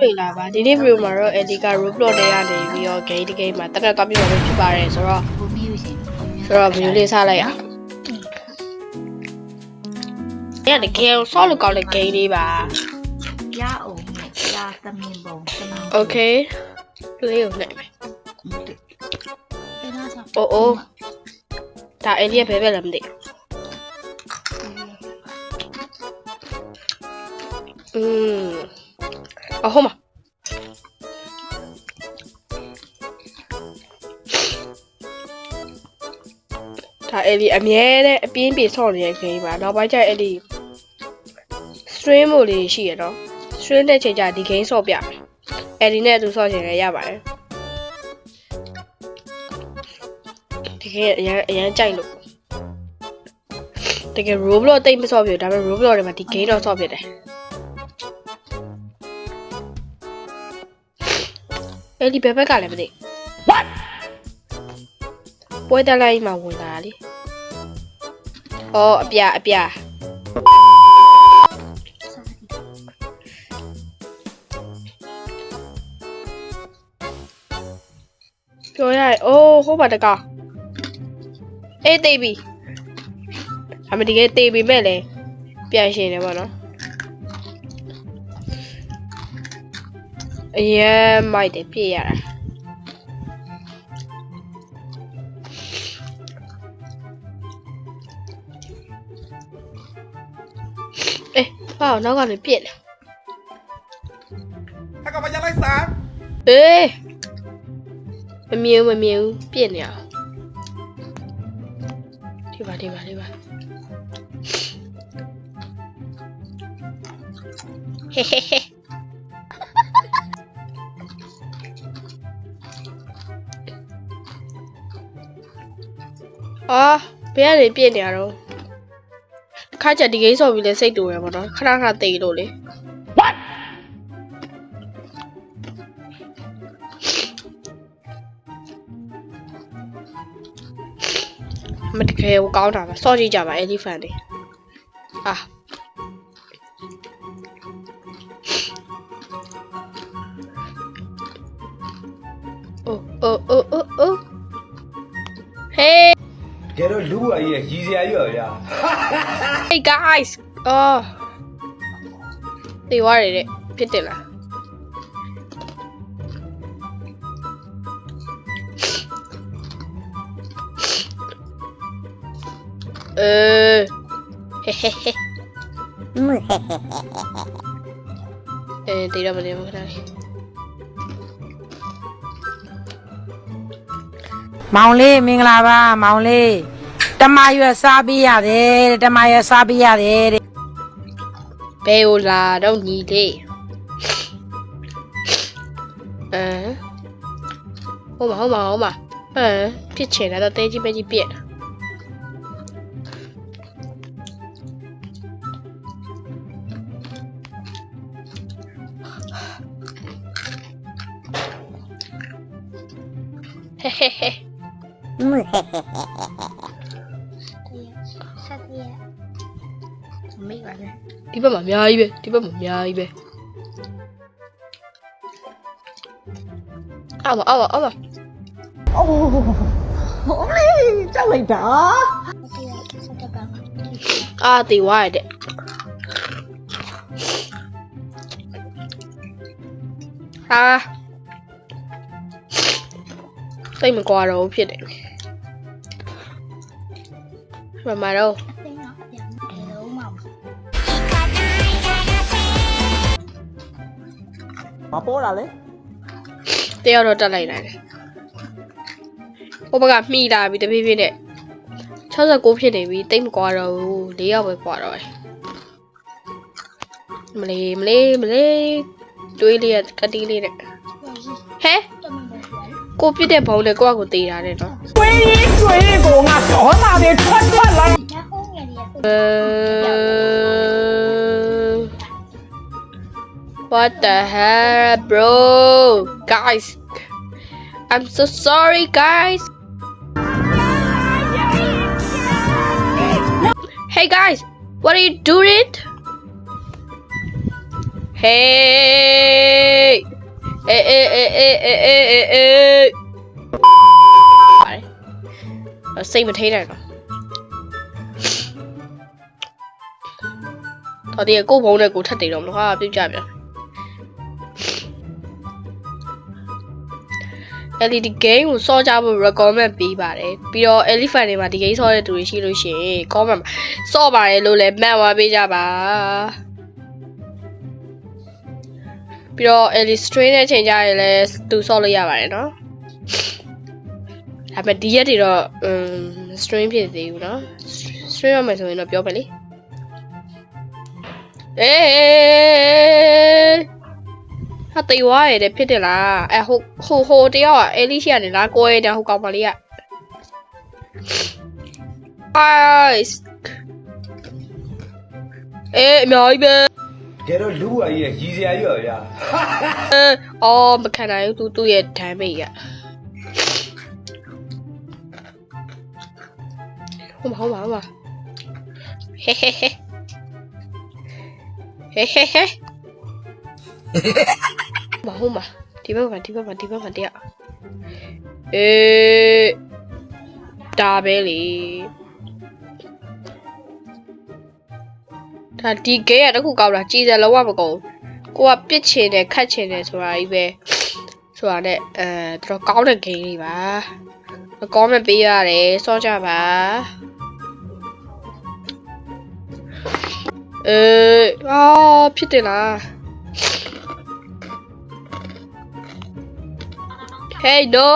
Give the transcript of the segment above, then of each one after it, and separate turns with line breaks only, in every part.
မင်္ဂလာပါဒီနေ့ဗီဒီယိုမှာတော့ Eddie က Roblox ထဲကနေပြီးတော့ game တစ် game မှာတက်တက်သွားပြမှာဖြစ်ပါတယ်ဆိုတော့
ကိုမီးလို့ရှင်
ဆိုတော့ဗီဒီယိုလေးစလိုက်အောင်ညတကယ်ဆော့လို့ကောင်းတဲ့ game လေးပါ
ရအောင်နဲ့ရသမင်ပုံသမင်
Okay လေးကိုနဲ့မယ်
ဒီနာဆောင်
အိုးအိုးဒါ Eddie ဘယ်ဘက်လဲမသိ อืมအဟုတ်မှာဒါ Eddie အမြဲတမ်းအပြင်းပြေဆော့နေတဲ့ game ပါနောက်ပိုင်းကျရင် Eddie stream မို့လေးရှိရတော့ stream တဲ့ချိန်ကျဒီ game ဆော့ပြမယ် Eddie နဲ့အတူဆော့ချင်လည်းရပါတယ်ဒီ game အရန်အရန်ကြိုက်လို့တကယ် Roblox တိတ်မဆော့ပြဘူးဒါပေမဲ့ Roblox တွေမှာဒီ game တော့ဆော့ဖြစ်တယ် အဲ့ဒီဘယ်ဘက်ကလည်းမသိ What ပွဲတက်လိုက်မှဝင်လာတာလေအော်အပြအပြပြောရရင်အိုးဟိုးပါတကောင်အေးတိတ်ပြီအမဒီကတေးပြီမဲ့လေပြန်ရှင်တယ်ပေါ့နော် E mai de piera. Ê, vào nó còn được biển. Thằng còn bao nhiêu lái sáng?
Ê! Mà miêu, mà miêu, biển nhỉ? Đi vào, đi vào, đi vào. Hehehe.
အေးမမြင်ဘူးမမြင်ဘူးပြည့်နေအောင်ဒီပါဒီပါဒီပါဟေဟေဟေအာဘယ်ကနေပြည့်နေရတော့ခါချက်ဒီကိန်းဆော်ပြီးလဲစိတ်တူရပါတော့ခဏခဏတိတ်လို့လေမတကယ်ကိုကောင်းတာပါစော့ကြည့်ကြပါ elephant တွေအာအိုး
လူအကြီးရည်စရာကြီးပါဗျာ
hey guys အော်တေးဝရတဲ့ဖြစ်တယ်လားအဲဟေဟေဟေအဲတေးရမနေမခဏလေး
မောင်လေးမင်္ဂလာပါမောင်လေး တမရွက်စားပေးရတယ်တဲ့တမရွက်စားပေးရတယ်တဲ့
ဘယ်ကိုလာတော့ညီလေးအဲဟုတ်ပါဟုတ်ပါဟုတ်ပါအဲဖြစ်ချင်တာတော့တဲကြီးပဲကြီးပြက်တာဟဲဟဲ ဒီဘက်မှာအများကြီးပဲဒီဘက်မှာအများကြီးပဲအောက်ပါအောက်ပါအောက်ပါ
အိုးဟိုလေး
မ
ပေါ်တာလေ
တ
ယောက်တော့တက်လိုက်နိုင်တယ်ဟိုဘက်ကမှီလာပြီတပြေးပြေးနဲ့69ဖြစ်နေပြီတိတ်မကွာတော့ဘူး၄ယောက်ပဲကွာတော့တယ်မလေးမလေးမလေးတွေးလေးကကတိလေးနဲ့ဟဲ
တမင်ပဲပြန်
ကိုပြစ်တဲ့ဘုံနဲ့ကိုယ့်အကိုတေးတာတဲ့နော်
တွေးရေးတွေးရေးကိုငါဒေါသတွေထွက်ထွက်လာ
ရအော
What the hell, bro? Guys, I'm so sorry, guys. Hey, guys, what are you doing? Hey! Hey, hey, hey, hey, hey, hey, hey. Let's see mình thấy này rồi. Thôi đi, cô vụ này cũng thật tiền động nó khá tiêu trai. LED game ကိုစောကြဖို့ recommend ပေးပါတယ်ပြီးတော့ elephant တွေမှာဒီ game စောတဲ့သူတွေရှိလို့ရှိရင် comment မှာစော့ပါတယ်လို့လည်းမှတ်သွားပေးကြပါပြီးတော့ LED string နဲ့ချိန်ကြရင်လည်းသူစော့လို့ရပါတယ်နော်ဒါပေမဲ့ဒီရက်တွေတော့ um string ဖြစ်သေးဘူးနော် string ရမယ်ဆိုရင်တော့ပြောမယ်လေအေး 他对我也得撇的啦，哎，好好好的哦，哎，你现在哪个的好搞不哩啊？哎，哎，苗一边。这都路啊，也一些月呀。
嗯，哦，没看到，都都也太美呀。好嘛
好嘛好嘛，嘿嘿嘿，嘿嘿嘿。 မ်းမိတ်ကဟိုမှာဟိုမှာဟိုမှာဟဲဟဲဟဲဟဲဟဲဟဲမဟုတ်ပါဒီဘက်မှာဒီဘက်မှာဒီဘက်မှာတရားအေးဒါပဲလေဒါဒီဂဲရတခုကောက်တာကြည်စံလုံးဝမကုန်ကိုကပစ်ချင်တယ်ခတ်ချင်တယ်ဆိုတာကြီးပဲဆိုတာနဲ့အဲတော်ကောင်းတဲ့ဂိမ်းလေးပါကောင်းမဲ့ပေးရတယ်စောကြပါအေးအာဖြစ်တယ်လား Hey no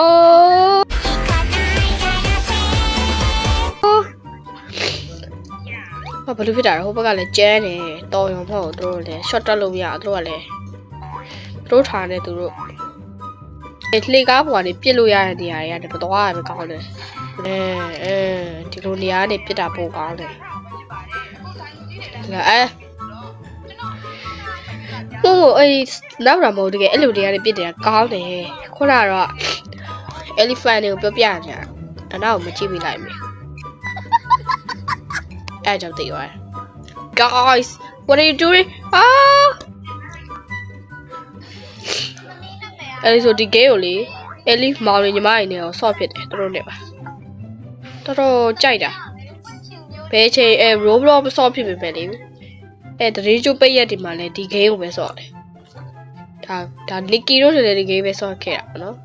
ဘာဘလို့ဖြစ်တာလဲဟိုဘက်ကလည်းကျန်းနေတော်ရုံမဟုတ်ဘူးသူတို့လည်း short တက်လို့မရဘူးသူတို့ကလည်းသူတို့ထားနေသူတို့အဲလှေကားပေါ်ကနေပြစ်လို့ရတဲ့နေရာတွေကလည်းမတော်ရပဲကောင်းတယ်အဲအဲဒီလိုနေရာကနေပြစ်တာပိုကောင်းတယ်အဲဟိုအေးနောက်တာမဟုတ်တကယ်အဲ့လိုနေရာနေပြစ်တယ်ကောင်းတယ် ခုနကတော့ elephant တွေကိုပြောပြနေတာအနောက်ကိုမကြည့်မိလိုက်မယ်အဲ့ကြောင့်သိသွားတယ် guys what are you doing အာအဲ့ဒီဆိုဒီ game ကိုလေ elif မောင်လေးညီမတွေနဲ့တော့ soft ဖြစ်တယ်သူတို့နဲ့ပါတော်တော်ကြိုက်တာဘယ်ချိန်အဲ roblox soft ဖြစ်ပေမဲ့လေအဲတရေကျုပ်ပိတ်ရက်ဒီမှာလဲဒီ game ကိုပဲ soft တယ် ဒါဒါ Nicky တို့လည်းဒီ game ပဲ soft ခဲ့တာပေါ့နော်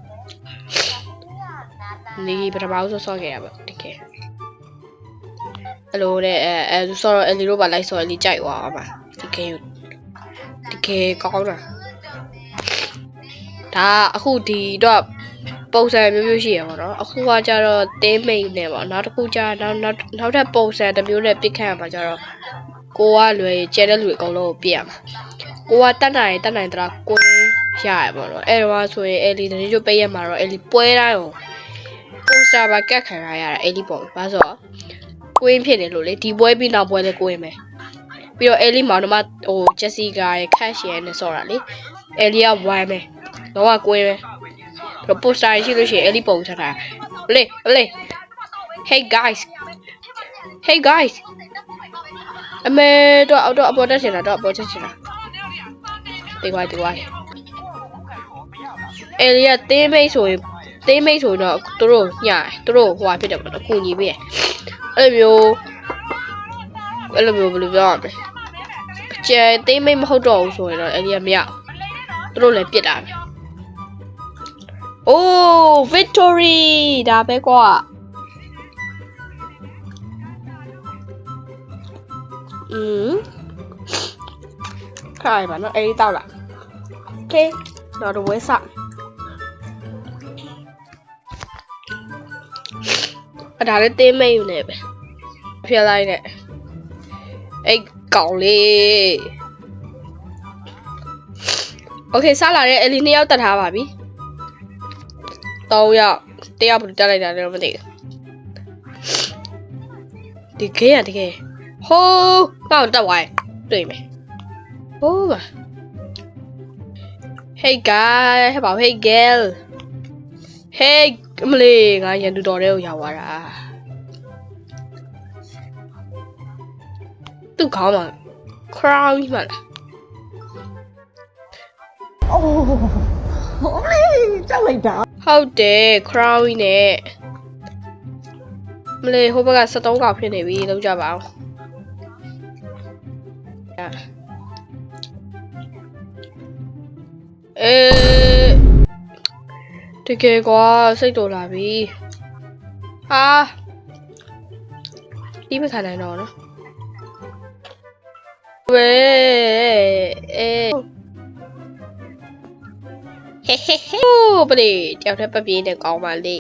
နေပထမဆုံးဆော့ခဲ့ရပါတကယ်အဲ့လိုတဲ့အဲအဲဆော့တော့အလီတို့ပါလိုက်ဆော့အလီကြိုက်သွားပါတကယ်တကယ်ကောင်းတာဒါအခုဒီတော့ပုံစံမျိုးမျိုးရှိရပါတော့အခုကကြတော့တင်းမိန်နဲ့ပေါ့နောက်တစ်ခုကျနောက်နောက်နောက်ထပ်ပုံစံတစ်မျိုးနဲ့ပြစ်ခတ်ရမှာကြတော့ကိုကလွယ်ကျဲတဲ့လူအကုန်လုံးကိုပြစ်ရမှာ ကိုကတတ်နိုင်တတ်နိုင်တလားကိုရရပါတော့အဲ့တော့ဆိုရင်အလီတနေ့ကျပိတ်ရမှာတော့အလီပွဲတိုင်းကိုပိုစတာပါကတ်ခံရရတာအဲ့ဒီပုံဘာဆိုတော့ကိုင်းဖြစ်တယ်လို့လေဒီပွဲပြီးနောက်ပွဲလဲကိုင်းမယ်ပြီးတော့အဲလီမောင်နှမဟိုဂျက်စီကာရဲ့ခတ်ရှယ်နဲ့ဆော့တာလေအဲလီကဝိုင်းမယ်တော့ကိုင်းမယ်ပြီးတော့ပိုစတာရှိလို့ရှိရင်အဲလီပုံချတာလေလေ hey guys hey guys အမေတော့အော်တော့အပေါ်တက်ချင်တာတော့အပေါ်တက်ချင်တာ တေးဝိုင်းတေးဝိုင်းအဲလီကတင်းမိတ်ဆိုရင်တင်းမိတ်ဆိုတော့သူတို့ညသူတို့ဟိုဟာဖြစ်တယ်ပေါ့နော်ကုညီပေးတယ်အဲ့လိုမျိုးအဲ့လိုမျိုးဘယ်လိုပြောရမလဲကျဲတင်းမိတ်မဟုတ်တော့ဘူးဆိုရင်တော့အဲ့ဒီကမရသူတို့လည်းပြစ်တာပဲအိုး victory ဒါပဲကွာอืม ခိုင်ပါနော်အဲ့ဒီတောက်လာโอเคတော့တော့ဝဲစ အဒါလည်းတင်းမိတ်ယူနေပဲဖြစ်လိုက်နဲ့အိတ်ကောင်လေးโอเคစလာတဲ့အလီနှစ်ယောက်တက်ထားပါပြီ၃ယောက်တယောက်ဘယ်လိုတက်လိုက်တာလဲတော့မသိဘူးဒီကေးရတကယ်ဟိုးကောက်တက်သွားရင်တွေ့မယ် ဟိုးပါ Hey guy ဟဲ့ပါ Hey girl Hey အမလေးငါရန်တူတော်တဲ့ကိုရောက်သွားတာသူ့ခေါင်းမှာ crown ကြီးမှလား
ဟိုလေကြောက်လိုက်တာ
ဟုတ်တယ် crown နဲ့မလေးဟိုဘက်က73កောက်ဖြစ်နေပြီလောက်ကြပါအောင် အေးတကယ်ကွာစိတ်တော်လာပြီဟာဒီမခံနိုင်တော့နော်ဝဲအေးဟဲဟဲဟဲပလေတယောက်တည်းပပြေးနဲ့ကောင်းပါလေ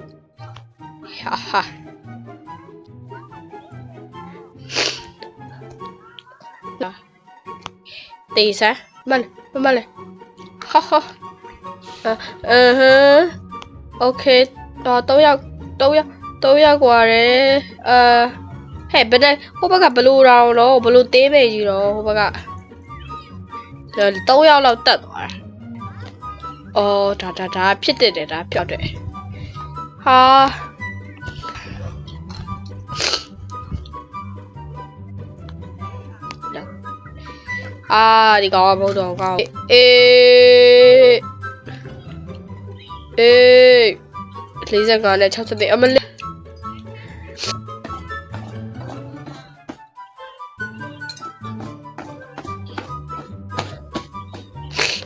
ဟာဟာလာတေးစားမန်မမလေ ဟာဟာအအဟမ်โอเคတော့တော့ရောက်တော့ရောက်တော့ရောက်กว่าတယ်အာဟဲ့ဘယ်နဲ့ဟိုဘက်ကဘလူတောင်တော့ဘလူသေးမေကြီးတော့ဟိုဘက်ကတော့ရောက်လောက်တက်သွားတယ် အော်ဒါဒါဒါဖြစ်တဲ့တယ်ဒါပြောက်တယ်ဟာ À, あーりがとうどうか。えー、えー、lý do gọi là trong tuần âm lịch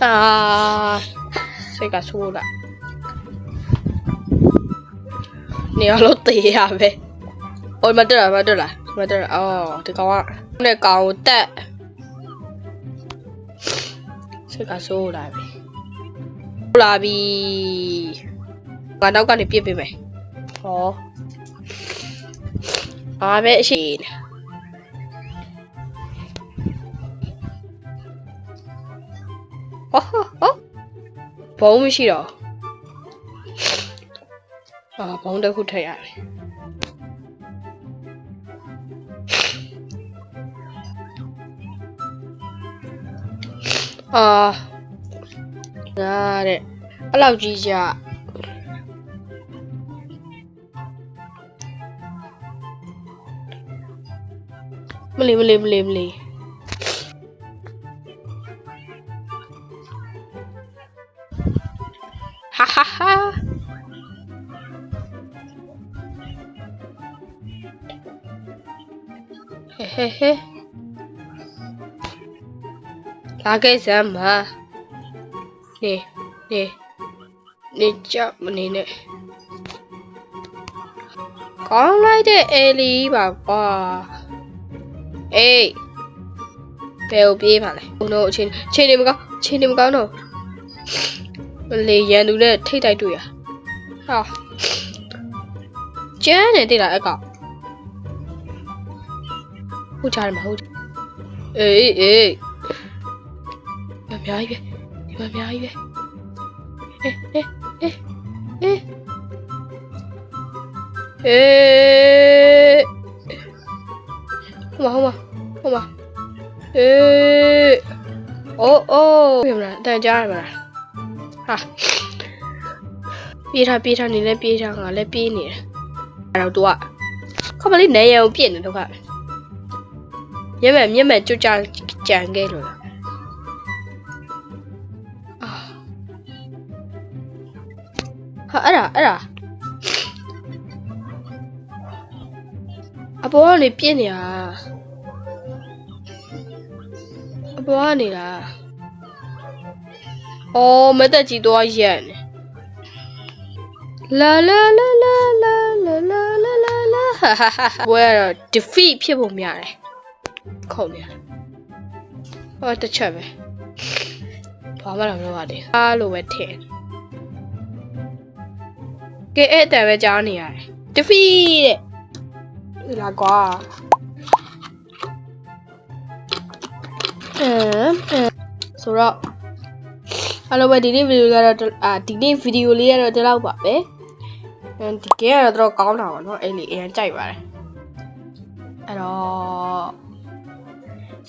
à sẽ cả xu lại. Nhiều lốt tì à về ôi, mà đưa lại mà đưa lại mà đưa lại ồ thì có. Ạ này cầu tệ. စိတ်ကဆိုးလာပြီ။ဆိုးလာပြီ။ငါနောက်ကနေပြစ်ပေးမယ်။ဟောအားပဲအရှိနေဟောဟောဟောဘုံမရှိတော့အာဘုံတစ်ခုထည့်ရတယ် အာဒါတဲ့အဲ့လောက်ကြီးကြမလီမလီမလီမလီဟာဟာဟာဟဲဟဲဟဲ လာခဲ့စမ်းပါနေနေနေကြမနေနဲ့ကောင်းလိုက်တဲ့အဲလီပါကွာအေးဘယ်ကိုပြေးပါလဲဘုံတို့အချင်းချင်းနေမကောင်းချင်းနေမကောင်းတော့မလေးရန်သူနဲ့ထိတ်တိုက်တွေ့ရဟာကျန်းနေတိလားအကောင်ဟုတ်ကြတယ်မဟုတ်ကြအေး အေးမများကြီးပဲဒီမများကြီးပဲအေးအေးအေးအေးအေးဟိုမှာဟိုမှာဟိုမှာအေးအိုးအိုးပြမလားအတန်ကြားရမလားဟာပြေးထားပြေးထားနေလဲပြေးထားငါလည်းပြေးနေတယ်အဲ့တော့ तू ကခမလေးနေရအောင်ပြစ်နေတော့ခမျက်မှန်မျက်မှန်ကြွကြကြံခဲ့လို့လား ဟာအဲ့ဒါအဲ့ဒါအပေါ်ကနေပြစ်နေတာအပေါ်ကနေလားအော်မသက်ကြီးတော့ရက်နေလာလာလာလာလာလာလာလာလာလာဟာဟာဟာဘွဲတော့ defeat ဖြစ်ဖို့များတယ်ခုံနေတယ်ဟောတစ်ချက်ပဲဘာမှတော့မလုပ်ရသေးဘူးအားလိုပဲထည့် ကဲအဲ့အတန်ပဲကြားနေရတယ် defeat တဲ့လာကွာအမ်ဆိုတော့အားလုံးပဲဒီနေ့ဗီဒီယိုကတော့ဒီအာဒီနေ့ဗီဒီယိုလေးကတော့ဒီလောက်ပါပဲအဲဒီ game ကတော့တော့ကောင်းတာပါเนาะအဲ့လေအရင်ကြိုက်ပါတယ်အဲ့တော့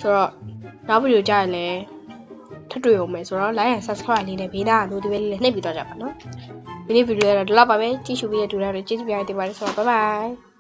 ဆိုတော့နောက်ဗီဒီယိုကြရင်လည်းထပ်တွေ့အောင်မယ်ဆိုတော့ like and subscribe လေးနဲ့ဘေးနားက notification လေးနှိပ်ပြီးတော့ကြပါเนาะ ဒီနေ့ဗီဒီယိုကတော့ဒီလောက်ပါပဲကြည့်ရှုပြီးတဲ့တူတာတွေကျေးဇူးများတင်ပါတယ်ဆိုတော့ bye bye